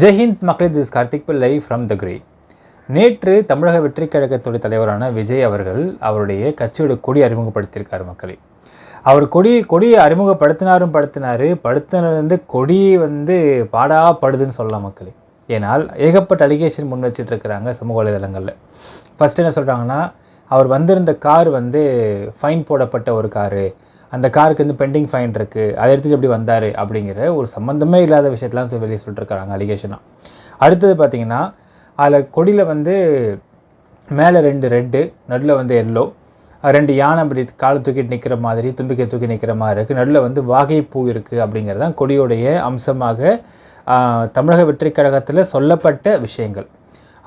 ஜெய்ஹிந்த் மக்களே திஸ் கார்த்திக் பிள்ளை from the grey நேற்று தமிழக வெற்றி கழகத்துடைய தலைவரான விஜய் அவர்கள் அவருடைய கட்சியோட கொடி அறிமுகப்படுத்தியிருக்கார் மக்களே. அவர் கொடி கொடியை அறிமுகப்படுத்தினாரும் படுத்தினார் படுத்தினருந்து கொடி வந்து பாடாப்படுதுன்னு சொல்லலாம் மக்களே. ஏனால் ஏகப்பட்ட அலிகேஷன் முன் வச்சுட்டு இருக்கிறாங்க சமூக வலைதளங்களில். ஃபஸ்ட்டு என்ன சொல்கிறாங்கன்னா அவர் வந்திருந்த கார் வந்து ஃபைன் போடப்பட்ட ஒரு காரு அந்த காருக்கு வந்து பெண்டிங் ஃபைன் இருக்குது அதை எடுத்துட்டு எப்படி வந்தார் அப்படிங்கிற ஒரு சம்மந்தமே இல்லாத விஷயத்தெலாம் வெளியே சொல்லிட்டுருக்காங்க அலிகேஷனாக அடுத்தது பார்த்திங்கன்னா அதில் கொடியில் வந்து மேலே ரெண்டு ரெட்டு நடுவில் வந்து எல்லோ ரெண்டு யானை அப்படி காலை தூக்கிட்டு நிற்கிற மாதிரி தும்பிக்கை தூக்கி நிற்கிற மாதிரி இருக்குது நடுவில் வந்து வாகை பூ இருக்குது அப்படிங்கிறது தான் கொடியுடைய அம்சமாக தமிழக வெற்றி கழகத்தில் சொல்லப்பட்ட விஷயங்கள்.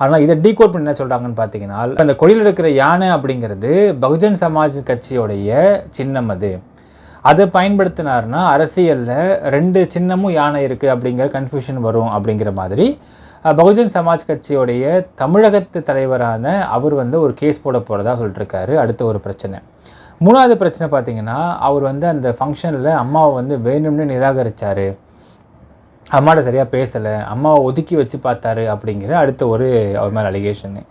ஆனால் இதை டீகோட் பண்ணி என்ன சொல்கிறாங்கன்னு பார்த்தீங்கன்னா அந்த கொடியில் இருக்கிற யானை அப்படிங்கிறது பகுஜன் சமாஜ் கட்சியோடைய சின்னம் அது. அதை பயன்படுத்தினார்னா அரசியலில் ரெண்டு சின்னமும் யானை இருக்குது அப்படிங்கிற கன்ஃபியூஷன் வரும் அப்படிங்கிற மாதிரி. பகுஜன் சமாஜ் கட்சியோடைய தமிழகத்து தலைவரான அவர் வந்து ஒரு கேஸ் போட போகிறதா சொல்லிட்டுருக்காரு அடுத்த ஒரு பிரச்சனை. மூணாவது பிரச்சனை பார்த்தீங்கன்னா அவர் வந்து அந்த ஃபங்க்ஷனில் அம்மாவை வந்து வேணும்னு நிராகரித்தார் அம்மாட்ட சரியாக பேசலை. அம்மாவை ஒதுக்கி வச்சு பார்த்தாரு அப்படிங்கிற அடுத்த ஒரு அவர் மேலே அலிகேஷனு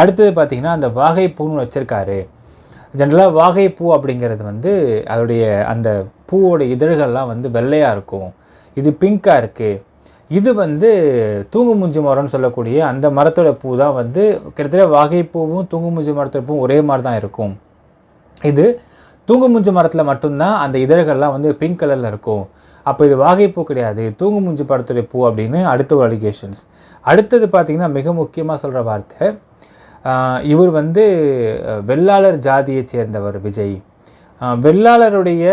அடுத்தது பார்த்திங்கன்னா அந்த வாகை பூன்னு வச்சுருக்காரு. ஜென்ரலாக வாகை பூ அப்படிங்கிறது வந்து அதோடைய அந்த பூவோட இதழ்கள்லாம் வந்து வெள்ளையாக இருக்கும். இது பிங்காக இருக்குது இது வந்து தூங்குமுஞ்சி மரம்னு சொல்லக்கூடிய அந்த மரத்தோட பூ தான் வந்து கிட்டத்தட்ட வாகைப்பூவும் தூங்குமுஞ்சி மரத்தோட பூவும் ஒரே மாதிரி தான் இருக்கும். இது தூங்கு மூஞ்சி மரத்தில் மட்டும்தான் அந்த இதழ்கள்லாம் வந்து பிங்க் கலரில் இருக்கும். அப்போ இது வாகைப்பூ கிடையாது. தூங்குமுஞ்சி படத்துடைய பூ அப்படின்னு அடுத்த ஒரு அலிகேஷன்ஸ் அடுத்தது பார்த்திங்கன்னா மிக முக்கியமாக சொல்கிற வார்த்தை இவர் வந்து வெள்ளாளர் ஜாதியை சேர்ந்தவர் விஜய். வெள்ளாளருடைய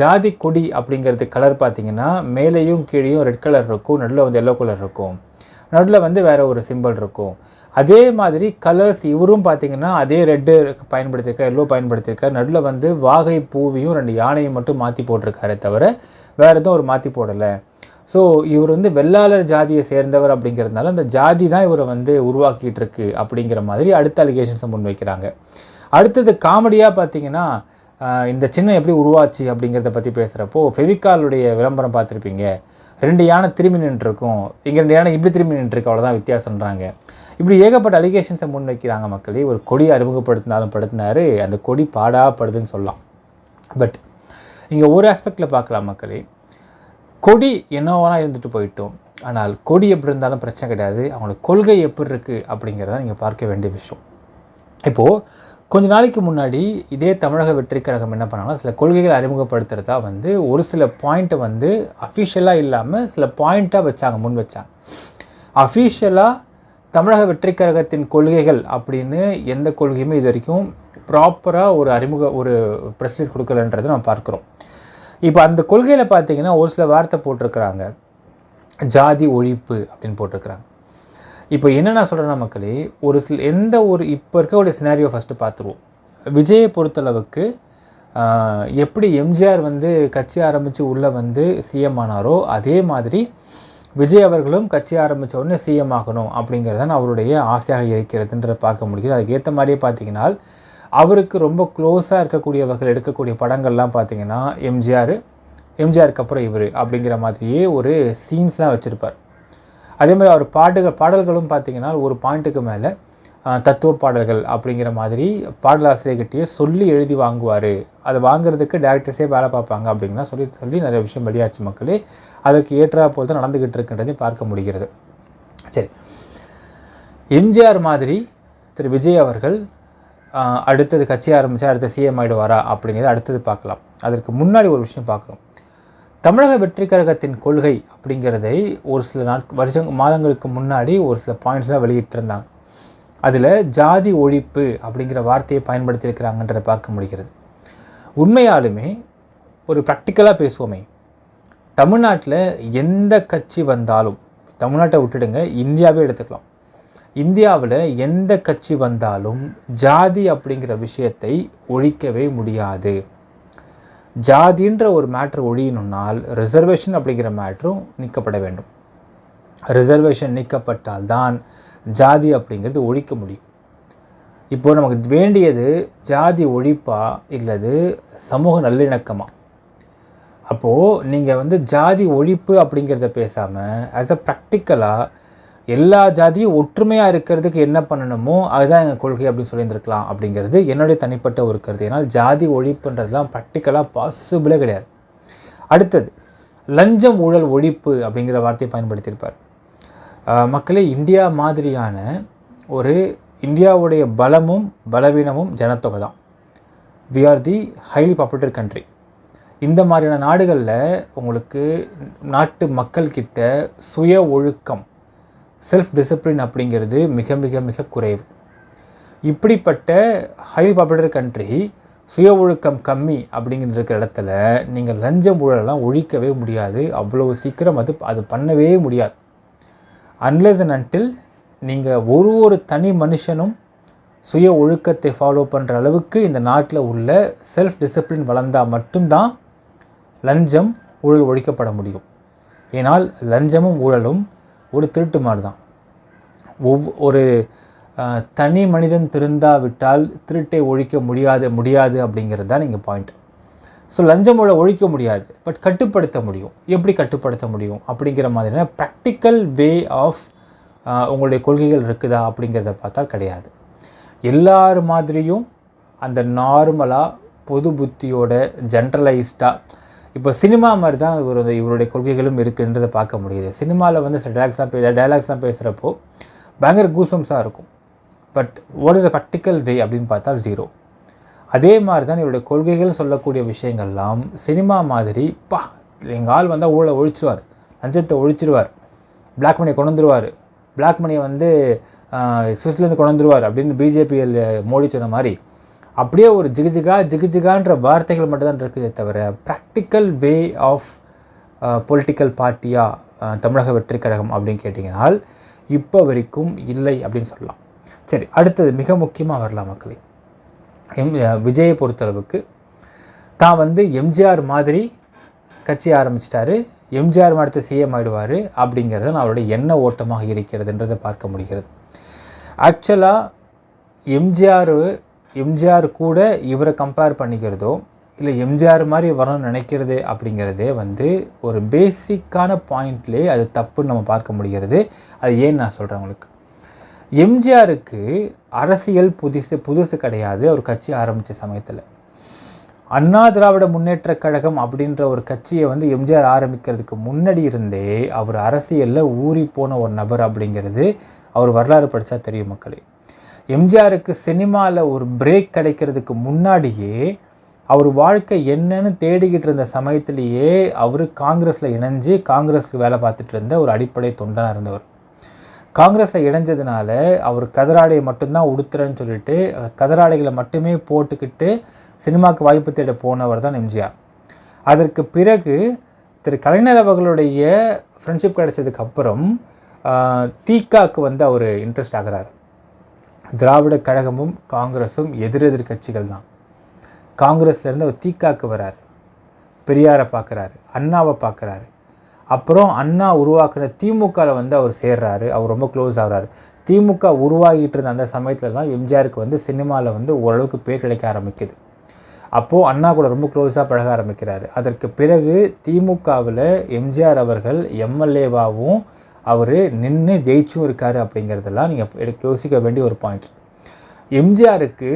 ஜாதி கொடி அப்படிங்கிறது கலர் பார்த்திங்கன்னா மேலேயும் கீழேயும் ரெட் கலர் இருக்கும் நடுவில் வந்து எல்லோ கலர் இருக்கும். நடுவில் வந்து வேறு ஒரு சிம்பிள் இருக்கும். அதே மாதிரி கலர்ஸ் இவரும் பார்த்தீங்கன்னா அதே ரெட்டு பயன்படுத்தியிருக்கார் எல்லோ பயன்படுத்தியிருக்கார் நடுவில் வந்து வாகை பூவையும் ரெண்டு யானையும் மட்டும் மாற்றி போட்டிருக்காரே தவிர வேறு எதுவும் ஒரு மாற்றி போடலை. ஸோ இவர் வந்து வெள்ளாளர் ஜாதியை சேர்ந்தவர் அப்படிங்கிறதுனால அந்த ஜாதி தான் இவரை வந்து உருவாக்கிட்டு இருக்கு அப்படிங்கிற மாதிரி அடுத்த அலிகேஷன்ஸை முன்வைக்கிறாங்க. அடுத்தது காமெடியாக பார்த்தீங்கன்னா இந்த சின்னம் எப்படி உருவாச்சு அப்படிங்கிறத பற்றி பேசுகிறப்போ ஃபெவிகாலுடைய விளம்பரம் பார்த்துருப்பீங்க. ரெண்டு யானை திரும்பி நின்றுருக்கும். இங்கே ரெண்டு யானை இப்படி திரும்பி நின்றுருக்கு அவ்வளோதான் வித்தியாசம்ன்றாங்க. இப்படி ஏகப்பட்ட அலிகேஷன்ஸை முன்வைக்கிறாங்க மக்களே. ஒரு கொடி அறிமுகப்படுத்தினாலும் படுத்தினார் அந்த கொடி பாடாப்படுதுன்னு சொல்லலாம். பட் இங்கே ஒரு ஆஸ்பெக்டில் பார்க்கலாம் மக்களே. கொடி என்னவானா இருந்துட்டு போயிட்டோம். ஆனால் கொடி எப்படி இருந்தாலும் பிரச்சனை கிடையாது. அவங்களோட கொள்கை எப்படி இருக்குது அப்படிங்கிறத நீங்கள் பார்க்க வேண்டிய விஷயம். இப்போது கொஞ்ச நாளைக்கு முன்னாடி இதே தமிழக வெற்றி கழகம் என்ன பண்ணாங்கன்னா சில கொள்கைகள் அறிமுகப்படுத்துகிறதா வந்து ஒரு சில பாயிண்ட்டை வந்து அஃபிஷியலாக இல்லாமல் சில பாயிண்ட்டாக வச்சாங்க முன் வச்சாங்க. அஃபிஷியலாக தமிழக வெற்றி கழகத்தின் கொள்கைகள் அப்படின்னு எந்த கொள்கையுமே இது வரைக்கும் ப்ராப்பராக ஒரு அறிமுக ஒரு ப்ரெஸ்லீஸ் கொடுக்கலன்றதை நம்ம பார்க்குறோம். இப்போ அந்த கொள்கையில் பார்த்தீங்கன்னா ஒரு சில வார்த்தை போட்டிருக்கிறாங்க. ஜாதி ஒழிப்பு அப்படின்னு போட்டிருக்கிறாங்க. இப்போ என்ன நான் சொல்கிறேன்னா மக்களே ஒரு சில எந்த ஒரு இப்போ இருக்கக்கூடிய சினாரியோ ஃபஸ்ட்டு பார்த்துருவோம். விஜயை பொறுத்தளவுக்கு எப்படி எம்ஜிஆர் வந்து கட்சி ஆரம்பித்து உள்ளே வந்து சிஎம் ஆனாரோ அதே மாதிரி விஜய் அவர்களும் கட்சி ஆரம்பித்த உடனே சிஎம் ஆகணும் அப்படிங்கிறது தான் அவருடைய ஆசையாக இருக்கிறதுன்ற பார்க்க முடியுது. அதுக்கேற்ற மாதிரியே பார்த்தீங்கன்னா அவருக்கு ரொம்ப க்ளோஸாக இருக்கக்கூடியவர்கள் எடுக்கக்கூடிய படங்கள்லாம் பார்த்தீங்கன்னா எம்ஜிஆர் எம்ஜிஆருக்கு அப்புறம் இவர் அப்படிங்கிற மாதிரியே ஒரு சீன்ஸ்லாம் வச்சுருப்பார். அதே மாதிரி அவர் பாட்டுகள் பாடல்களும் பார்த்தீங்கன்னா ஒரு பாயிண்ட்டுக்கு மேலே தத்துவ பாடல்கள் அப்படிங்கிற மாதிரி பாடலாசிரியர்கிட்டயே சொல்லி எழுதி வாங்குவார். அதை வாங்குறதுக்கு டேரக்டர்ஸே வேலை பார்ப்பாங்க அப்படிங்கன்னா சொல்லி சொல்லி நிறைய விஷயம் வெளியாச்சு மக்களே. அதுக்கு ஏற்றா போல் தான் நடந்துக்கிட்டு இருக்குன்றதையும் பார்க்க முடிகிறது. சரி. எம்ஜிஆர் மாதிரி திரு விஜய் அவர்கள் அடுத்தது கட்சி ஆரம்பித்தா அடுத்த சிஎம் ஆகிடுவாரா அப்படிங்கிறது அடுத்தது பார்க்கலாம். அதற்கு முன்னாடி ஒரு விஷயம் பார்க்குறோம். தமிழக வெற்றி கழகத்தின் கொள்கை அப்படிங்கிறதை ஒரு சில நாட்கள் வருஷம் மாதங்களுக்கு முன்னாடி ஒரு சில பாயிண்ட்ஸ் தான் வெளியிட்டிருந்தாங்க. அதில் ஜாதி ஒழிப்பு அப்படிங்கிற வார்த்தையை பயன்படுத்தியிருக்கிறாங்கன்றதை பார்க்க முடிகிறது. உண்மையாலுமே ஒரு ப்ராக்டிக்கலாக பேசுவோமே. தமிழ்நாட்டில் எந்த கட்சி வந்தாலும் தமிழ்நாட்டை விட்டுடுங்க இந்தியாவே எடுத்துக்கலாம். இந்தியாவில் எந்த கட்சி வந்தாலும் ஜாதி அப்படிங்கிற விஷயத்தை ஒழிக்கவே முடியாது. ஜாதின்ற ஒரு மேட்ரு ஒழியணும்னால் ரிசர்வேஷன் அப்படிங்கிற மேட்ரும் நீக்கப்பட வேண்டும். ரிசர்வேஷன் நீக்கப்பட்டால் தான் ஜாதி அப்படிங்கிறது ஒழிக்க முடியும். இப்போ நமக்கு வேண்டியது ஜாதி ஒழிப்பா இல்லது சமூக நல்லிணக்கமா? அப்போது நீங்கள் வந்து ஜாதி ஒழிப்பு அப்படிங்கிறத பேசாமல் ஆஸ் அ ப்ராக்டிக்கலாக எல்லா ஜாதியும் ஒற்றுமையாக இருக்கிறதுக்கு என்ன பண்ணணுமோ அதுதான் எங்கள் கொள்கை அப்படின்னு சொல்லியிருந்திருக்கலாம் அப்படிங்கிறது என்னுடைய தனிப்பட்ட ஒரு கருத்து. ஏன்னால் ஜாதி ஒழிப்புன்றதுலாம் ப்ராக்டிக்கலாக பாசிபிளே கிடையாது. அடுத்தது லஞ்சம் ஊழல் ஒழிப்பு அப்படிங்கிற வார்த்தையை பயன்படுத்தியிருப்பார். மக்களே இந்தியா மாதிரியான ஒரு இந்தியாவுடைய பலமும் பலவீனமும் ஜனத்தொகை தான். We are the highly popular country இந்த மாதிரியான நாடுகளில் உங்களுக்கு நாட்டு மக்கள்கிட்ட சுய ஒழுக்கம் செல்ஃப் டிசிப்ளின் அப்படிங்கிறது மிக மிக மிக குறைவு. இப்படிப்பட்ட ஹை பாப்புலர் கண்ட்ரி சுய ஒழுக்கம் கம்மி அப்படிங்கிற இருக்கிற இடத்துல நீங்கள் லஞ்சம் ஊழலெல்லாம் ஒழிக்கவே முடியாது. அவ்வளோ சீக்கிரம் அது அது பண்ணவே முடியாது. அன்லெஸ் அண்ட் அன்டில் நீங்கள் ஒரு ஒரு தனி மனுஷனும் சுய ஒழுக்கத்தை ஃபாலோ பண்ணுற அளவுக்கு இந்த நாட்டில் உள்ள செல்ஃப் டிசிப்ளின் வளர்ந்தால் மட்டும்தான் லஞ்சம் ஊழல் ஒழிக்கப்பட முடியும். ஏனால் லஞ்சமும் ஊழலும் ஒரு திருட்டு மாடு தான் ஒவ் ஒரு தனி மனிதன் திருந்தாவிட்டால் திருட்டை ஒழிக்க முடியாது முடியாது அப்படிங்கிறது தான் நீங்கள் பாயிண்ட் ஸோ லஞ்சம் ஒழிக்க முடியாது பட் கட்டுப்படுத்த முடியும். எப்படி கட்டுப்படுத்த முடியும்? அப்படிங்கிற மாதிரியான ப்ராக்டிக்கல் வே ஆஃப் உங்களுடைய கொள்கைகள் இருக்குதா அப்படிங்கிறத பார்த்தா கிடையாது. எல்லார் மாதிரியும் அந்த நார்மலாக பொது புத்தியோட ஜென்ரலைஸ்டாக இப்போ சினிமா மாதிரி தான் இவர் வந்து இவருடைய கொள்கைகளும் இருக்குன்றதை பார்க்க முடியுது. சினிமாவில் வந்து சில டேலாக்ஸ்லாம் பே டயலாக்ஸ்லாம் பேசுகிறப்போ பயங்கர கூசம்ஸாக இருக்கும். But what is a practical way அப்படின்னு பார்த்தா ஜீரோ அதே மாதிரி தான் இவருடைய கொள்கைகள் சொல்லக்கூடிய விஷயங்கள்லாம் சினிமா மாதிரி பா எங்கள் ஆள் வந்தால் ஊழலை ஒழிச்சிருவார். லஞ்சத்தை ஒழிச்சிருவார். பிளாக் மணியை கொண்டு வந்துருவார் பிளாக் மணியை வந்து சுவிஸ்லேருந்து கொண்டு வந்துருவார் அப்படின்னு பிஜேபியில் மோடி சொன்ன மாதிரி அப்படியே ஒரு ஜிகுஜிகா ஜிகுஜிகான்ற வார்த்தைகள் மட்டும்தான் இருக்குதே தவிர ப்ராக்டிக்கல் வே ஆஃப் பொலிட்டிக்கல் பார்ட்டியாக தமிழக வெற்றி கழகம் அப்படின்னு கேட்டிங்கனால் இப்போ வரைக்கும் இல்லை அப்படின்னு சொல்லலாம். சரி அடுத்தது மிக முக்கியமாக வரலாம் மக்களே. எம் விஜயை பொறுத்தளவுக்கு தான் வந்து எம்ஜிஆர் மாதிரி கட்சி ஆரம்பிச்சிட்டாரு எம்ஜிஆர் அடுத்த சிஎம் ஆயிடுவார் அப்படிங்கிறது அவருடைய எண்ண ஓட்டமாக இருக்கிறதுன்றதை பார்க்க முடிகிறது. ஆக்சுவலாக எம்ஜிஆர் எம்ஜிஆர் கூட இவரை கம்பேர் பண்ணிக்கிறதோ இல்லை எம்ஜிஆர் மாதிரி வரணும்னு நினைக்கிறது அப்படிங்கிறதே வந்து ஒரு பேசிக்கான பாயிண்ட்லேயே அது தப்புன்னு நம்ம பார்க்க முடிகிறது. அது ஏன்னு நான் சொல்கிறேன் உங்களுக்கு. எம்ஜிஆருக்கு அரசியல் புதுசு புதுசு கிடையாது. ஒரு கட்சி ஆரம்பித்த சமயத்தில். அண்ணா திராவிட முன்னேற்றக் கழகம் அப்படின்ற ஒரு கட்சியை வந்து எம்ஜிஆர் ஆரம்பிக்கிறதுக்கு முன்னாடி இருந்தே அவர் அரசியலில் ஊறி போன ஒரு நபர் அப்படிங்கிறது அவர் வரலாறு படித்தா தெரியும் மக்களே. எம்ஜிஆருக்கு சினிமாவில் ஒரு பிரேக் கிடைக்கிறதுக்கு முன்னாடியே அவர் வாழ்க்கை என்னன்னு தேடிக்கிட்டு இருந்த சமயத்திலேயே அவர் காங்கிரஸில் இணைஞ்சு காங்கிரஸுக்கு வேலை பார்த்துட்டு இருந்த ஒரு அடிப்படை தொண்டனாக இருந்தவர். காங்கிரஸில் இணைஞ்சதுனால அவர் கதராடையை மட்டும்தான் உடுத்துறேன்னு சொல்லிட்டு கதராடைகளை மட்டுமே போட்டுக்கிட்டு சினிமாவுக்கு வாய்ப்பு தேட போனவர் தான் எம்ஜிஆர். அதற்கு பிறகு திரு கலைஞர் அவர்களுடைய ஃப்ரெண்ட்ஷிப் கிடைச்சதுக்கப்புறம் தீக்காக்கு வந்து அவர் இன்ட்ரெஸ்ட் ஆகிறார். திராவிட கழகமும் காங்கிரஸும் எதிரெதிர் கட்சிகள் தான் காங்கிரஸ்லேருந்து அவர் தீகாக்கு வர்றார் பெரியாரை பார்க்குறாரு அண்ணாவை பார்க்குறாரு. அப்புறம் அண்ணா உருவாக்குன திமுகவில் வந்து அவர் சேர்றாரு அவர் ரொம்ப க்ளோஸ் ஆகிறாரு. திமுக உருவாகிட்டு இருந்த அந்த சமயத்துலலாம் எம்ஜிஆருக்கு வந்து சினிமாவில் வந்து ஓரளவுக்கு பேர் கிடைக்க ஆரம்பிக்குது. அப்போது அண்ணா கூட ரொம்ப க்ளோஸாக பழக ஆரம்பிக்கிறாரு. அதற்கு பிறகு திமுகவில் எம்ஜிஆர் அவர்கள் எம்எல்ஏவாகவும் அவர் நின்று ஜெயிச்சும் இருக்கார் அப்படிங்கிறதெல்லாம் நீங்கள் எடுக்க யோசிக்க வேண்டிய ஒரு பாயிண்ட் எம்ஜிஆருக்கு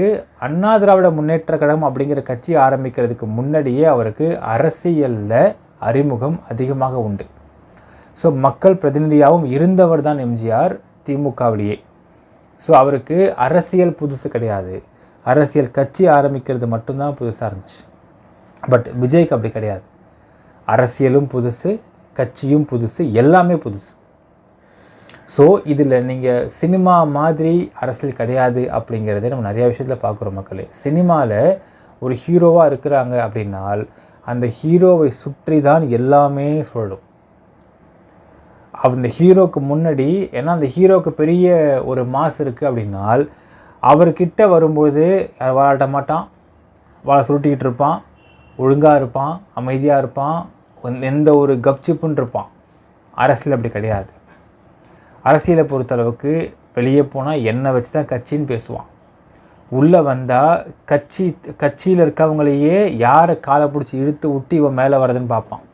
அண்ணா திராவிட முன்னேற்ற கழகம் அப்படிங்கிற கட்சி ஆரம்பிக்கிறதுக்கு முன்னாடியே அவருக்கு அரசியலில் அறிமுகம் அதிகமாக உண்டு. ஸோ மக்கள் பிரதிநிதியாகவும் இருந்தவர் தான் எம்ஜிஆர் திமுகவிலேயே. ஸோ அவருக்கு அரசியல் புதுசு கிடையாது. அரசியல் கட்சி ஆரம்பிக்கிறது மட்டும்தான் புதுசாக இருந்துச்சு. பட் விஜய்க்கு அப்படி கிடையாது. அரசியலும் புதுசு கட்சியும் புதுசு எல்லாமே புதுசு. ஸோ இதில் நீங்கள் சினிமா மாதிரி அரசியல் கிடையாது அப்படிங்கிறத நம்ம நிறையா விஷயத்தில் பார்க்குறோம் மக்களே. சினிமாவில் ஒரு ஹீரோவாக இருக்கிறாங்க அப்படின்னால் அந்த ஹீரோவை சுற்றி தான் எல்லாமே சொல்லும் அந்த ஹீரோக்கு முன்னாடி ஏன்னா அந்த ஹீரோக்கு பெரிய ஒரு மாஸ் இருக்குது அப்படின்னால் அவர்கிட்ட வரும்போது வாழாட்ட மாட்டான். வாழை சுருட்டிக்கிட்டு இருப்பான். ஒழுங்காக இருப்பான். அமைதியாக இருப்பான். எந்த ஒரு கப்சிப்புன்னு இருப்பான். அரசியல் அப்படி கிடையாது. அரசியலை பொறுத்தளவுக்கு வெளியே போனால் என்னை வச்சு தான் கட்சின்னு பேசுவான். உள்ளே வந்தால் கட்சி கட்சியில் இருக்கவங்களையே யாரை காலை பிடிச்சி இழுத்து விட்டு இவன் மேலே வரதுன்னு பார்ப்பான்.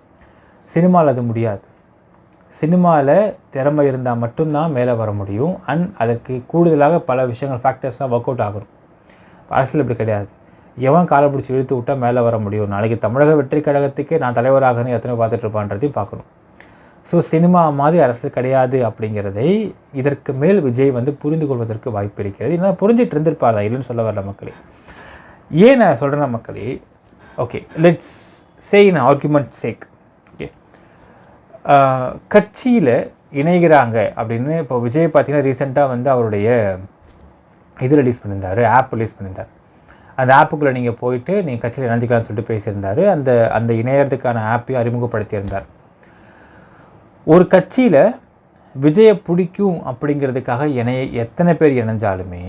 சினிமாவில் அது முடியாது. சினிமாவில் திறமை இருந்தால் மட்டும்தான் மேலே வர முடியும். அண்ட் அதற்கு கூடுதலாக பல விஷயங்கள் ஃபேக்டர்ஸ்லாம் ஒர்க் அவுட் ஆகணும். அரசியல் இப்படி கிடையாது. எவன் காலை பிடிச்சி இழுத்து விட்டால் மேலே வர முடியும்? நாளைக்கு தமிழக வெற்றி கழகத்துக்கே நான் தலைவராகணும் எத்தனை பார்த்துட்ருப்பான்றதையும் பார்க்கணும். ஸோ சினிமா மாதிரி அரசியல் கிடையாது அப்படிங்கிறதை இதற்கு மேல் விஜய் வந்து புரிந்து கொள்வதற்கு வாய்ப்பு இருக்கிறது. என்ன புரிஞ்சிட்டு இருந்திருப்பார் இல்லைன்னு சொல்ல வரல மக்களே. ஏன் நான் சொல்கிறேன்னா மக்களே okay let's say in argument sake okay கட்சியில் இணைகிறாங்க அப்படின்னு இப்போ விஜய் பார்த்தீங்கன்னா ரீசெண்டாக வந்து அவருடைய இது ரிலீஸ் பண்ணியிருந்தார் ஆப் ரிலீஸ் பண்ணியிருந்தார். அந்த ஆப்புக்குள்ளே நீங்கள் போயிட்டு நீங்கள் கட்சியில் இணைஞ்சிக்கலாம்னு சொல்லிட்டு பேசியிருந்தார். அந்த அந்த இணையறதுக்கான ஆப்பையும் அறிமுகப்படுத்தியிருந்தார். ஒரு கட்சியில் விஜயை பிடிக்கும் அப்படிங்கிறதுக்காக இணைய எத்தனை பேர் இணைஞ்சாலுமே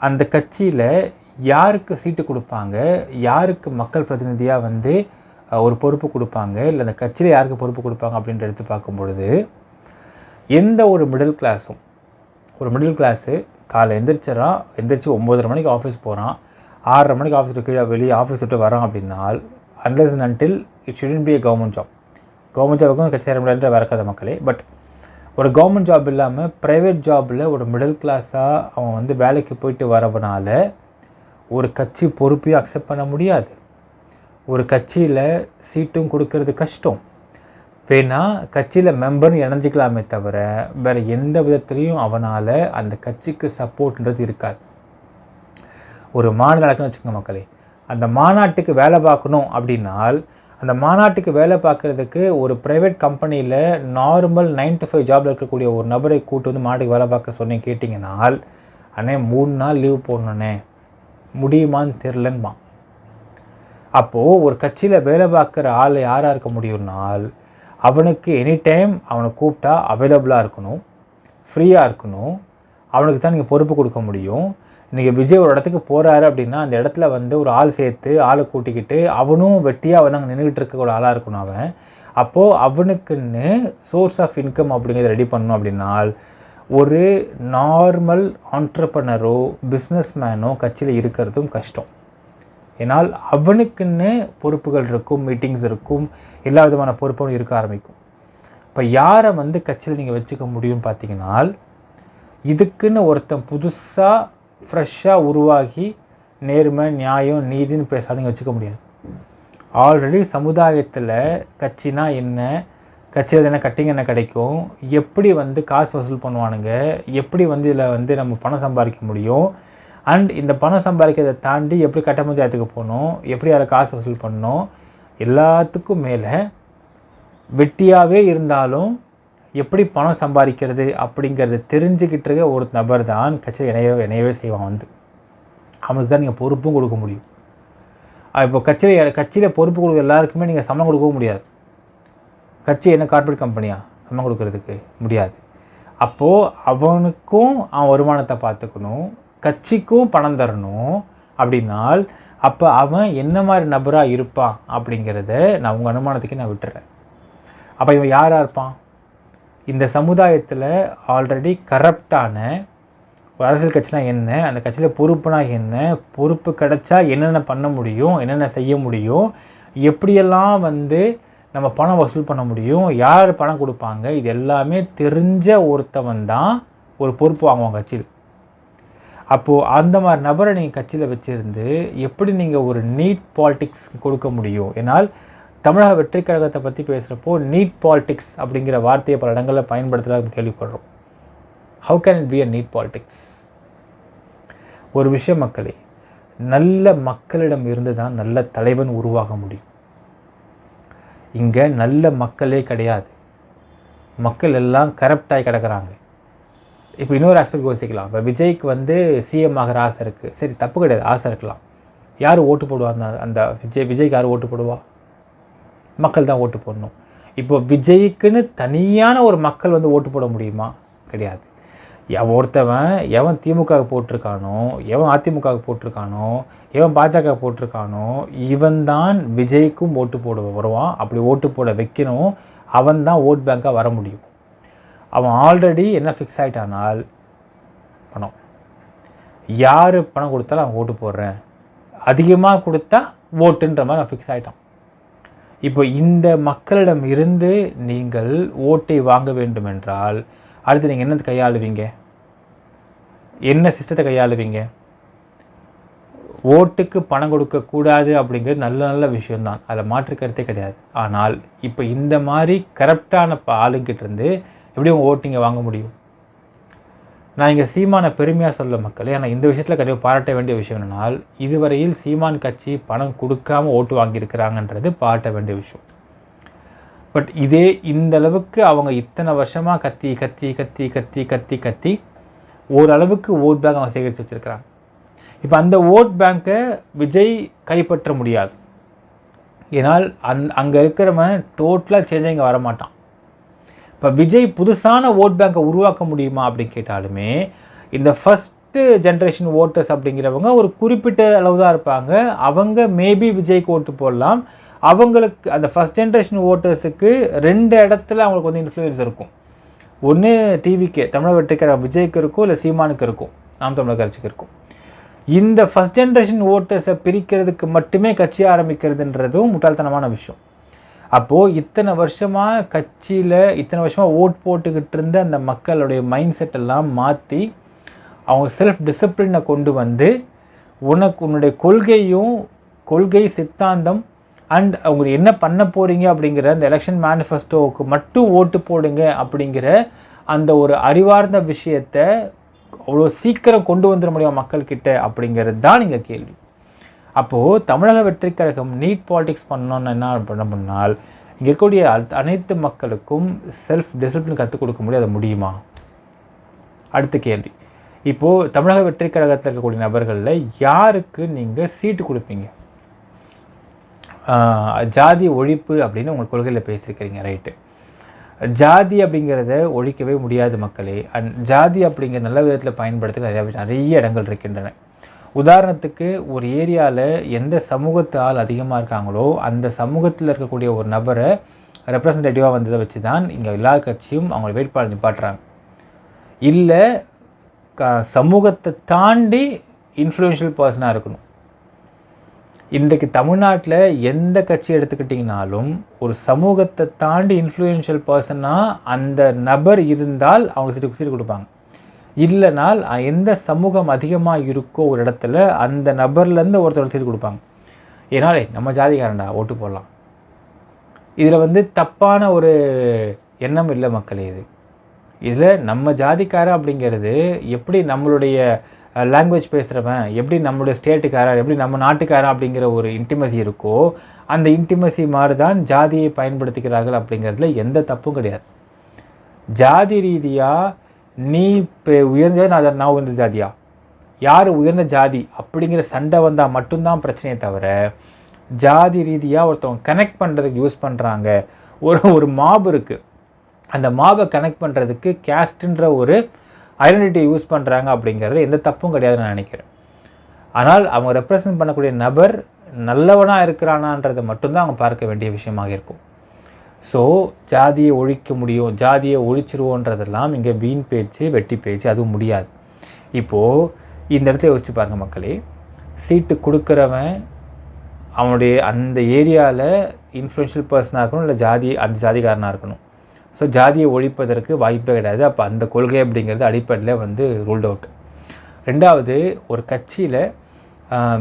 அந்த கட்சியில் யாருக்கு சீட்டு கொடுப்பாங்க? யாருக்கு மக்கள் பிரதிநிதியாக வந்து ஒரு பொறுப்பு கொடுப்பாங்க? இல்லை அந்த கட்சியில் யாருக்கு பொறுப்பு கொடுப்பாங்க அப்படின்ற எடுத்து பார்க்கும் பொழுது எந்த ஒரு மிடில் கிளாஸும் ஒரு மிடில் கிளாஸு காலை எந்திரிச்சிடறான் எந்திரிச்சு ஒம்போதரை மணிக்கு ஆஃபீஸ் போகிறான் ஆறரை மணிக்கு ஆஃபீஸ் விட்டு கீழே வெளியே ஆஃபீஸ் விட்டு வரான் அப்படின்னால் unless and until it shouldn't be a government job government ஜாபுக்கும் கட்சி சேர முடியாதுன்ற வேற கதை மக்களே. பட் ஒரு கவர்மெண்ட் ஜாப் இல்லாமல் ப்ரைவேட் ஜாபில் ஒரு மிடில் கிளாஸாக அவன் வந்து வேலைக்கு போயிட்டு வரவனால ஒரு கட்சி பொறுப்பையும் அக்செப்ட் பண்ண முடியாது. ஒரு கட்சியில் சீட்டும் கொடுக்கறது கஷ்டம். வேணா கட்சியில் மெம்பர்னு இணைஞ்சிக்கலாமே தவிர வேறு எந்த விதத்துலேயும் அவனால் அந்த கட்சிக்கு சப்போர்ட்ன்றது இருக்காது. ஒரு மாநாடு நடக்குன்னு வச்சுக்கோங்க மக்களே. அந்த மாநாட்டுக்கு வேலை பார்க்கணும் அப்படின்னால் அந்த மாநாட்டுக்கு வேலை பார்க்குறதுக்கு ஒரு ப்ரைவேட் கம்பெனியில் நார்மல் நைன் டு ஃபைவ் ஜாபில் இருக்கக்கூடிய ஒரு நபரை கூட்டு வந்து மாநாட்டுக்கு வேலை பார்க்க சொன்னீங்க கேட்டிங்கனால் அண்ணே மூணு நாள் லீவ் போடணுண்ணே முடியுமான்னு தெரிலன்பான் அப்போது ஒரு கட்சியில் வேலை பார்க்குற ஆள் யாராக இருக்க முடியும்னால் அவனுக்கு எனி டைம் அவனை கூப்பிட்டா அவைலபிளாக இருக்கணும் ஃப்ரீயாக இருக்கணும் அவனுக்கு தான் நீங்கள் பொறுப்பு கொடுக்க முடியும். நீங்கள் விஜய் ஒரு இடத்துக்கு போகிறாரு அப்படின்னா அந்த இடத்துல வந்து ஒரு ஆள் சேர்த்து ஆளை கூட்டிக்கிட்டு அவனும் வெட்டியாக வந்து அங்கே நின்றுக்கிட்டு இருக்க ஒரு ஆளாக இருக்கணும் அவன். அப்போது அவனுக்குன்னு சோர்ஸ் ஆஃப் இன்கம் அப்படிங்கிறத ரெடி பண்ணணும் அப்படின்னால் ஒரு நார்மல் ஆண்டர்பனரோ பிஸ்னஸ் மேனோ கட்சியில் இருக்கிறதும் கஷ்டம். ஏன்னால் அவனுக்குன்னு பொறுப்புகள் இருக்கும் மீட்டிங்ஸ் இருக்கும் எல்லா விதமான பொறுப்பும் இருக்க ஆரம்பிக்கும். இப்போ யாரை வந்து கட்சியில் நீங்கள் வச்சுக்க முடியும்னு பார்த்தீங்கன்னா இதுக்குன்னு ஒருத்தன் புதுசாக ஃப்ரெஷ்ஷாக உருவாகி நேர்மை நியாயம் நீதின்னு பேச வச்சுக்க முடியாது. ஆல்ரெடி சமுதாயத்தில் கட்சினா என்ன கட்சியில் என்ன கட்டிங் என்ன கிடைக்கும் எப்படி வந்து காசு வசூல் பண்ணுவானுங்க எப்படி வந்து இதில் வந்து நம்ம பணம் சம்பாதிக்க முடியும் அண்ட் இந்த பணம் சம்பாதிக்கிறதை தாண்டி எப்படி கட்ட பஞ்சாயத்துக்கு போகணும் எப்படி அதில் காசு வசூல் பண்ணணும் எல்லாத்துக்கும் மேலே வெட்டியாகவே இருந்தாலும் எப்படி பணம் சம்பாதிக்கிறது அப்படிங்கிறத தெரிஞ்சுக்கிட்டு இருக்க ஒரு நபர் தான் கட்சியில் இணைய இணையவே செய்வான் வந்து. அவனுக்கு தான் நீங்கள் பொறுப்பும் கொடுக்க முடியும். இப்போ கட்சியில் கட்சியில் பொறுப்பு கொடுக்க எல்லாருக்குமே நீங்கள் சம்பளம் கொடுக்கவும் முடியாது. கட்சி என்ன கார்ப்பரேட் கம்பெனியா சம்பளம் கொடுக்கறதுக்கு முடியாது. அப்போது அவனுக்கும் அவன் வருமானத்தை பார்த்துக்கணும். கட்சிக்கும் பணம் தரணும். அப்படின்னால் அப்போ அவன் என்ன மாதிரி நபராக இருப்பான் அப்படிங்கிறத நான் உங்கள் அனுமானத்துக்கு நான் விட்டுறேன். அப்போ இவன் யாராக இருப்பான்? இந்த சமுதாயத்தில் ஆல்ரெடி கரப்டான ஒரு அரசியல் கட்சினா என்ன? அந்த கட்சியில் பொறுப்புனா என்ன? பொறுப்பு கிடச்சா என்னென்ன பண்ண முடியும்? என்னென்ன செய்ய முடியும்? எப்படியெல்லாம் வந்து நம்ம பணம் வசூல் பண்ண முடியும்? யார் பணம் கொடுப்பாங்க? இது எல்லாமே தெரிஞ்ச ஒருத்தவன் தான் ஒரு பொறுப்பு வாங்குவான் கட்சியில். அப்போது அந்த மாதிரி நபரை நீங்கள் கட்சியில் வச்சுருந்து எப்படி நீங்கள் ஒரு நீட் பாலிட்டிக்ஸ் கொடுக்க முடியும்? ஏன்னால் தமிழக வெற்றிக் கழகத்தை பற்றி பேசுகிறப்போ நீட் பாலிடிக்ஸ் அப்படிங்கிற வார்த்தையை பல இடங்களில் பயன்படுத்துகிறதாக கேள்விப்படுறோம். How can it be a neat politics ஒரு விஷயம் மக்களே நல்ல மக்களிடம் இருந்து தான் நல்ல தலைவன் உருவாக முடியும். இங்கே நல்ல மக்களே கிடையாது. மக்கள் எல்லாம் கரப்டாகி கிடக்கிறாங்க. இப்போ இன்னொரு ஆஸ்பெக்ட் யோசிக்கலாம். இப்போ விஜய்க்கு வந்து சிஎம் ஆகிற ஆசை இருக்குது சரி தப்பு கிடையாது. ஆசை இருக்கலாம். யார் ஓட்டு போடுவா அந்த அந்த விஜய் விஜய்க்கு யார் ஓட்டு போடுவா? மக்கள் தான் ஓட்டு போடணும். இப்போ விஜய்க்குன்னு தனியான ஒரு மக்கள் வந்து ஓட்டு போட முடியுமா? கிடையாது. எவன் ஒருத்தவன் எவன் திமுக போட்டிருக்கானோ எவன் அதிமுக போட்டிருக்கானோ எவன் பாஜக போட்டிருக்கானோ இவன் தான் விஜய்க்கும் ஓட்டு போட வருவான். அப்படி ஓட்டு போட வைக்கணும். அவன் தான் ஓட் பேங்காக வர முடியும். அவன் ஆல்ரெடி என்ன ஃபிக்ஸ் ஆகிட்டானால் பணம். யார் பணம் கொடுத்தாலும் அவன் ஓட்டு போடுறேன். அதிகமாக கொடுத்தா ஓட்டுன்ற மாதிரி நான் ஃபிக்ஸ் ஆகிட்டான் இப்போ இந்த மக்களிடம் இருந்து நீங்கள் ஓட்டை வாங்க வேண்டும் என்றால் அடுத்து நீங்கள் என்னது கையாளுவீங்க? என்ன சிஸ்டத்தை கையாளுவீங்க? ஓட்டுக்கு பணம் கொடுக்கக்கூடாது அப்படிங்கிறது நல்ல நல்ல விஷயம்தான். அதில் மாற்று கருத்தே கிடையாது. ஆனால் இப்போ இந்த மாதிரி கரெக்டான ஆளுங்கிட்ட இருந்து எப்படி உங்கள் ஓட்டிங்க வாங்க முடியும்? நான் இங்கே சீமானை பெருமையாக சொல்ல மக்களே ஆனால் இந்த விஷயத்தில் கண்டிப்பாக பாராட்ட வேண்டிய விஷயம் என்னென்னால் இதுவரையில் சீமான் கட்சி பணம் கொடுக்காம ஓட்டு வாங்கியிருக்கிறாங்கன்றது பாராட்ட வேண்டிய விஷயம். பட் இதே இந்த அளவுக்கு அவங்க இத்தனை வருஷமாக கத்தி கத்தி கத்தி கத்தி கத்தி கத்தி ஓரளவுக்கு ஓட் பேங்க் அவங்க சேகரித்து வச்சுருக்கிறாங்க. இப்போ அந்த ஓட் பேங்க்கை விஜய் கைப்பற்ற முடியாது. ஏன்னால் அந் அங்கே இருக்கிறவன் டோட்டலாக சேஞ்ச் இங்கே வரமாட்டான். இப்போ விஜய் புதுசான ஓட் பேங்கை உருவாக்க முடியுமா அப்படின்னு கேட்டாலுமே இந்த ஃபஸ்ட்டு ஜென்ரேஷன் ஓட்டர்ஸ் அப்படிங்கிறவங்க ஒரு குறிப்பிட்ட அளவு தான் இருப்பாங்க. அவங்க மேபி விஜய்க்கு ஓட்டு போடலாம். அவங்களுக்கு அந்த ஃபஸ்ட் ஜென்ரேஷன் ஓட்டர்ஸுக்கு ரெண்டு இடத்துல அவங்களுக்கு வந்து இன்ஃப்ளூயன்ஸ் இருக்கும். ஒன்று டிவிக்கு தமிழக வெற்றிக்கிற விஜய்க்கு இருக்கும் இல்லை சீமானுக்கு இருக்கும். நாம் தமிழக கட்சிக்கு இருக்கும். இந்த ஃபஸ்ட் ஜென்ரேஷன் ஓட்டர்ஸை பிரிக்கிறதுக்கு மட்டுமே கட்சி ஆரம்பிக்கிறதுன்றதும் முட்டாள்தனமான விஷயம். அப்போது இத்தனை வருஷமாக கட்சியில் இத்தனை வருஷமாக ஓட் போட்டுக்கிட்டு இருந்த அந்த மக்களுடைய மைண்ட் செட் எல்லாம் மாற்றி அவங்க செல்ஃப் டிசிப்ளினை கொண்டு வந்து உனக்கு உன்னுடைய கொள்கையும் கொள்கை சித்தாந்தம் அண்ட் அவங்க என்ன பண்ண போகிறீங்க அப்படிங்கிற அந்த எலெக்ஷன் மேனிஃபெஸ்டோவுக்கு மட்டும் ஓட்டு போடுங்க அப்படிங்கிற அந்த ஒரு அறிவார்ந்த விஷயத்தை அவ்வளோ சீக்கிரம் கொண்டு வந்துட முடியும் மக்கள்கிட்ட அப்படிங்கிறது தான் நீங்கள் கேள்வி. அப்போது தமிழக வெற்றிக் கழகம் நீட் பாலிடிக்ஸ் பண்ணோன்னு என்ன பண்ண முன்னால் இங்கே இருக்கக்கூடிய அனைத்து மக்களுக்கும் செல்ஃப் டிசிப்ளின் கற்றுக் கொடுக்க முடியும். அது முடியுமா? அடுத்த கேள்வி. இப்போது தமிழக வெற்றிக் கழகத்தில் இருக்கக்கூடிய நபர்களில் யாருக்கு நீங்கள் சீட்டு கொடுப்பீங்க? ஜாதி ஒழிப்பு அப்படின்னு உங்கள் கொள்கையில் பேசியிருக்கிறீங்க ரைட்டு ஜாதி அப்படிங்கிறத ஒழிக்கவே முடியாது மக்களே. அண்ட் ஜாதி அப்படிங்கிற நல்ல விதத்தில் பயன்படுத்த நிறைய நிறைய இடங்கள் இருக்கின்றன. உதாரணத்துக்கு ஒரு ஏரியாவில் எந்த சமூகத்து ஆள் அதிகமாக இருக்காங்களோ அந்த சமூகத்தில் இருக்கக்கூடிய ஒரு நபரை ரெப்ரசன்டேட்டிவாக வந்ததை வச்சு தான் இங்கே எல்லா கட்சியும் அவங்களை வேட்பாளர் நிப்பாட்டுறாங்க. இல்லை க சமூகத்தை தாண்டி இன்ஃப்ளூயன்ஷியல் பர்சனாக இருக்கணும். இன்றைக்கு தமிழ்நாட்டில் எந்த கட்சி எடுத்துக்கிட்டிங்கனாலும் ஒரு சமூகத்தை தாண்டி இன்ஃப்ளூயன்ஷியல் பர்சனாக அந்த நபர் இருந்தால் அவங்க சீட்டு சீட்டு கொடுப்பாங்க. இல்லைனால் எந்த சமூகம் அதிகமாக இருக்கோ ஒரு இடத்துல அந்த நபர்லேருந்து ஒருத்தர் சீட்டு கொடுப்பாங்க. ஏனாலே நம்ம ஜாதிகாரண்டா ஓட்டு போடலாம். இதில் வந்து தப்பான ஒரு எண்ணம் இல்லை மக்களே இது. இதில் நம்ம ஜாதிக்காரன் அப்படிங்கிறது எப்படி நம்மளுடைய லாங்குவேஜ் பேசுகிறவன் எப்படி நம்மளுடைய ஸ்டேட்டுக்காரர் எப்படி நம்ம நாட்டுக்காரன் அப்படிங்கிற ஒரு இன்டிமசி இருக்கோ அந்த இன்டிமசி மாதிரி தான் ஜாதியை பயன்படுத்துகிறார்கள் அப்படிங்கிறதுல எந்த தப்பும் கிடையாது. ஜாதி ரீதியாக நீ இப்போ உயர்ந்த நான் நான் உயர்ந்த ஜாதியா? யார் உயர்ந்த ஜாதி அப்படிங்கிற சண்டை வந்தால் மட்டும்தான் பிரச்சனையே தவிர ஜாதி ரீதியாக ஒருத்தவங்க கனெக்ட் பண்ணுறதுக்கு யூஸ் பண்ணுறாங்க ஒரு ஒரு மாப் இருக்குது அந்த மாபை கனெக்ட் பண்ணுறதுக்கு கேஸ்ட்டுன்ற ஒரு ஐடென்டிட்டியை யூஸ் பண்ணுறாங்க அப்படிங்கிறது எந்த தப்பும் கிடையாதுன்னு நான் நினைக்கிறேன். ஆனால் அவங்க ரெப்ரசன்ட் பண்ணக்கூடிய நபர் நல்லவனாக இருக்கிறானான்றதை மட்டும்தான் அவங்க பார்க்க வேண்டிய விஷயமாக இருக்கும். ஸோ ஜாதியை ஒழிக்க முடியும் ஜாதியை ஒழிச்சிருவோன்றதெல்லாம் இங்கே வீண் பேச்சு வெட்டி பேச்சு அதுவும் முடியாது. இப்போது இந்த இடத்த யோசிச்சு பாருங்கள் மக்களே. சீட்டு கொடுக்குறவன் அவனுடைய அந்த ஏரியாவில் இன்ஃப்ளூன்ஷியல் பர்சனாக இருக்கணும் இல்லை ஜாதி அந்த ஜாதிகாரனாக இருக்கணும். ஸோ ஜாதியை ஒழிப்பதற்கு வாய்ப்பே கிடையாது. அப்போ அந்த கொள்கை அப்படிங்கிறது அடிப்படையில் வந்து ரூல்ட் அவுட் ரெண்டாவது ஒரு கட்சியில்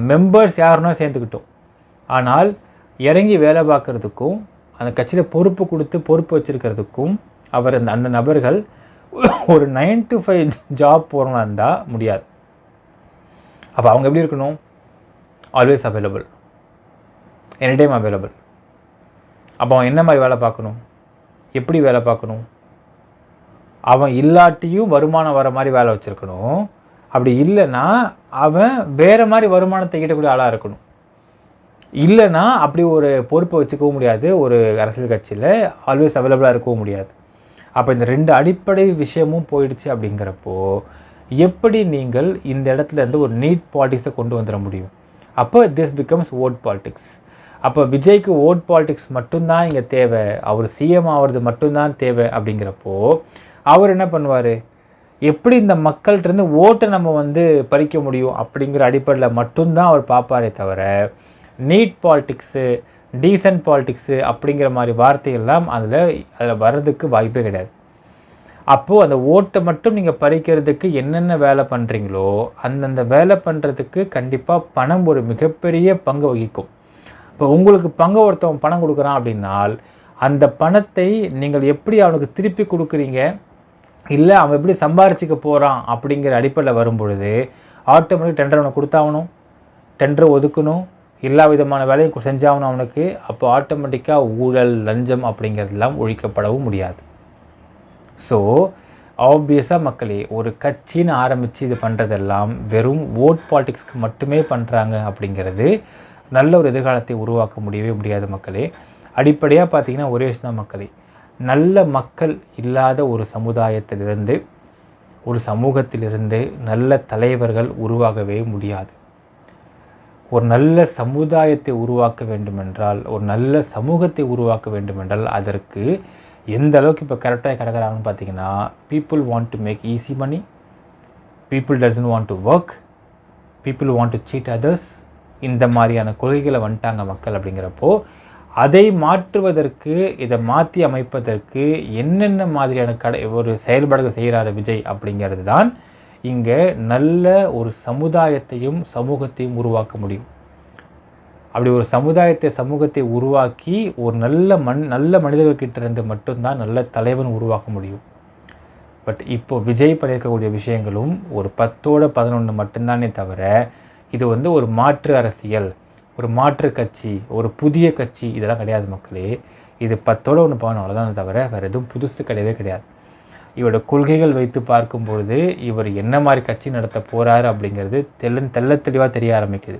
மெம்பர்ஸ் யாருன்னா சேர்ந்துக்கிட்டோம் ஆனால் இறங்கி வேலை பார்க்குறதுக்கும் அந்த கட்சியில் பொறுப்பு கொடுத்து பொறுப்பு வச்சுருக்கிறதுக்கும் அவர் அந்த அந்த நபர்கள் ஒரு நைன் டு ஃபைவ் ஜாப் போகிறவங்களா இருந்தால் முடியாது. அப்போ அவங்க எப்படி இருக்கணும்? Always available any time available அப்போ அவன் என்ன மாதிரி வேலை பார்க்கணும்? எப்படி வேலை பார்க்கணும்? அவன் இல்லாட்டியும் வருமானம் வர மாதிரி வேலை வச்சுருக்கணும். அப்படி இல்லைன்னா அவன் வேறு மாதிரி வருமானத்தை ஈட்டக்கூடிய ஆளாக இருக்கணும். இல்லைன்னா அப்படி ஒரு பொறுப்பை வச்சுக்கவும் முடியாது. ஒரு அரசியல் கட்சியில் ஆல்வேஸ் அவைலபிளாக இருக்கவும் முடியாது. அப்போ இந்த ரெண்டு அடிப்படை விஷயமும் போயிடுச்சு அப்படிங்கிறப்போ எப்படி நீங்கள் இந்த இடத்துல இருந்து ஒரு நீட் பாலிட்டிக்ஸை கொண்டு வந்துட முடியும்? அப்போ திஸ் பிகம்ஸ் ஓட் பாலிட்டிக்ஸ் அப்போ விஜய்க்கு ஓட் பாலிட்டிக்ஸ் மட்டும்தான் இங்கே தேவை. அவர் சிஎம் ஆகிறது மட்டும்தான் தேவை அப்படிங்கிறப்போ அவர் என்ன பண்ணுவார்? எப்படி இந்த மக்கள்கிட்டருந்து ஓட்டை நம்ம வந்து பறிக்க முடியும் அப்படிங்கிற அடிப்படையில் மட்டும்தான் அவர் பார்ப்பாரே தவிர நீட் பாலிட்டிக்ஸு டீசன்ட் பாலிட்டிக்ஸு அப்படிங்கிற மாதிரி வார்த்தையெல்லாம் அதில் அதில் வர்றதுக்கு வாய்ப்பே கிடையாது. அப்போது அந்த ஓட்டை மட்டும் நீங்கள் பறிக்கிறதுக்கு என்னென்ன வேலை பண்ணுறீங்களோ அந்தந்த வேலை பண்ணுறதுக்கு கண்டிப்பாக பணம் ஒரு மிகப்பெரிய பங்கு வகிக்கும். இப்போ உங்களுக்கு பங்கு ஒருத்தவன் பணம் கொடுக்குறான் அப்படின்னால் அந்த பணத்தை நீங்கள் எப்படி அவனுக்கு திருப்பி கொடுக்குறீங்க? இல்லை அவன் எப்படி சம்பாரிச்சிக்க போகிறான் அப்படிங்கிற அடிப்படையில் வரும் பொழுது ஆட்டோமேட்டிக் டெண்டர் அவனை கொடுத்தாகணும். டெண்டர் ஒதுக்கணும். எல்லா விதமான வேலையும் செஞ்சாகணும் அவனுக்கு அப்போ ஆட்டோமேட்டிக்காக ஊழல் லஞ்சம் அப்படிங்கிறதெல்லாம் ஒழிக்கப்படவும் முடியாது. ஸோ ஆப்வியஸாக மக்களே ஒரு கட்சின்னு ஆரம்பித்து இது பண்ணுறதெல்லாம் வெறும் ஓட் பாலிட்டிக்ஸ்க்கு மட்டுமே பண்ணுறாங்க அப்படிங்கிறது நல்ல ஒரு எதிர்காலத்தை உருவாக்க முடியவே முடியாது மக்களே. அடிப்படையாக பார்த்திங்கன்னா ஒரே விஷயம் தான் மக்களே. நல்ல மக்கள் இல்லாத ஒரு சமுதாயத்திலிருந்து ஒரு சமூகத்திலிருந்து நல்ல தலைவர்கள் உருவாகவே முடியாது. ஒரு நல்ல சமுதாயத்தை உருவாக்க வேண்டுமென்றால் ஒரு நல்ல சமூகத்தை உருவாக்க வேண்டுமென்றால் அதற்கு எந்த அளவுக்கு இப்போ கரெக்டாக கிடக்கிறாங்கன்னு பார்த்தீங்கன்னா people want to make easy money people doesn't want to work people want to cheat others இந்த மாதிரியான கொள்கைகளை வந்துட்டாங்க மக்கள் அப்படிங்கிறப்போ அதை மாற்றுவதற்கு இதை மாற்றி அமைப்பதற்கு என்னென்ன மாதிரியான கடை ஒரு செயல்பாடுகள் செய்கிறாரு விஜய் அப்படிங்கிறது தான் இங்கே நல்ல ஒரு சமுதாயத்தையும் சமூகத்தையும் உருவாக்க முடியும். அப்படி ஒரு சமுதாயத்தை சமூகத்தை உருவாக்கி ஒரு நல்ல மண் நல்ல மனிதர்கள்கிட்ட இருந்து மட்டும்தான் நல்ல தலைவன் உருவாக்க முடியும். பட் இப்போ விஜய் பண்ணியிருக்கக்கூடிய விஷயங்களும் ஒரு பத்தோட பதினொன்று மட்டும்தானே தவிர இது வந்து ஒரு மாற்று அரசியல் ஒரு மாற்று கட்சி ஒரு புதிய கட்சி இதெல்லாம் கிடையாது மக்களே. இது பத்தோட ஒன்று போகணும் தவிர வேறு எதுவும் புதுசு கிடையவே கிடையாது. இவரோட கொள்கைகள் வைத்து பார்க்கும்பொழுது இவர் என்ன மாதிரி கட்சி நடத்த போகிறாரு அப்படிங்கிறது தெல்ல தெல்ல தெளிவாக தெரிய ஆரம்பிக்குது.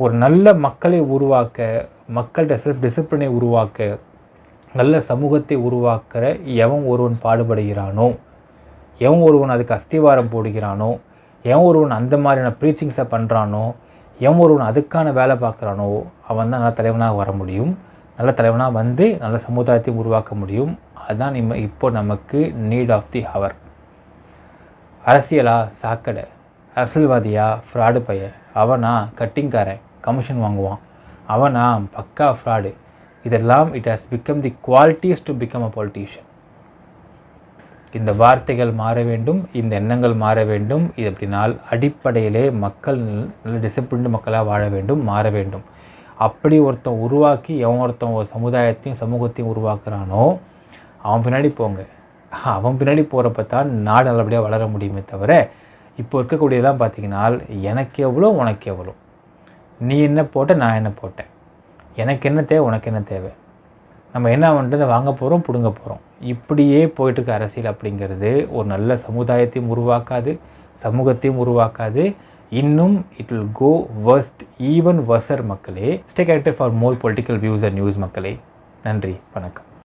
ஒரு நல்ல மக்களை உருவாக்க மக்கள்கிட்ட செல்ஃப் டிசிப்ளினை உருவாக்க நல்ல சமூகத்தை உருவாக்குற எவன் ஒருவன் பாடுபடுகிறானோ எவன் ஒருவன் அதுக்கு அஸ்திவாரம் போடுகிறானோ எவன் ஒருவன் அந்த மாதிரியான ப்ரீச்சிங்ஸை பண்ணுறானோ எவன் ஒருவன் அதுக்கான வேலை பார்க்குறானோ அவன் தான் நல்ல தலைவனாக வர முடியும். நல்ல தலைவனாக வந்து நல்ல சமுதாயத்தை உருவாக்க முடியும். அதுதான் நம்ம இப்போ நமக்கு நீட் ஆஃப் தி ஹவர் அரசியலா சாக்கடை. அரசியல்வாதியா ஃப்ராடு பையன். அவனா கட்டிங்காரன் கமிஷன் வாங்குவான். அவனா பக்கா ஃப்ராடு இதெல்லாம் it has become the qualities to become a politician இந்த வார்த்தைகள் மாற வேண்டும் இந்த எண்ணங்கள் மாற வேண்டும். இது அப்படினால் அடிப்படையிலே மக்கள் நல்ல டிசிப்ளின்டு மக்களாக வாழ வேண்டும் மாற வேண்டும். அப்படி ஒருத்தன் உருவாக்கி எவன் ஒருத்தன் ஒரு சமுதாயத்தையும் சமூகத்தையும் உருவாக்குறானோ அவன் பின்னாடி போங்க. அவன் பின்னாடி போகிறப்ப தான் நாடு நல்லபடியாக வளர முடியுமே தவிர இப்போ இருக்கக்கூடியதெல்லாம் பார்த்தீங்கன்னா எனக்கு எவ்வளோ உனக்கு எவ்வளோ. நீ என்ன போட்ட நான் என்ன போட்டேன். எனக்கு என்ன தேவை உனக்கு என்ன தேவை. நம்ம என்ன பண்ணுறது வாங்க போகிறோம் பிடுங்க போகிறோம் இப்படியே போயிட்டுருக்க அரசியல் அப்படிங்கிறது ஒரு நல்ல சமுதாயத்தையும் உருவாக்காது சமூகத்தையும் உருவாக்காது. இன்னும் it will go worst even worser மக்களே. Stay character for more political views and news மக்களே. நன்றி வணக்கம்.